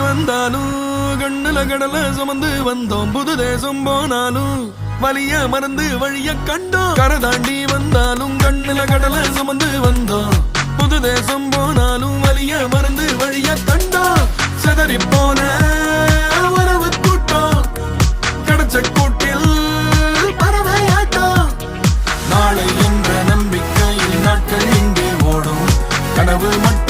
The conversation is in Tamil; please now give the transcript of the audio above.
வந்தாலும் கண்ணுல கடல சுமந்து வந்தோம் புது தேசம் போனாலும் வலிய மறந்து வழிய கண்டோம். கரை தாண்டி வந்தாலும் கண்ணுல கடல சுமந்து வந்தோம் புது தேசம் போனாலும் and I real man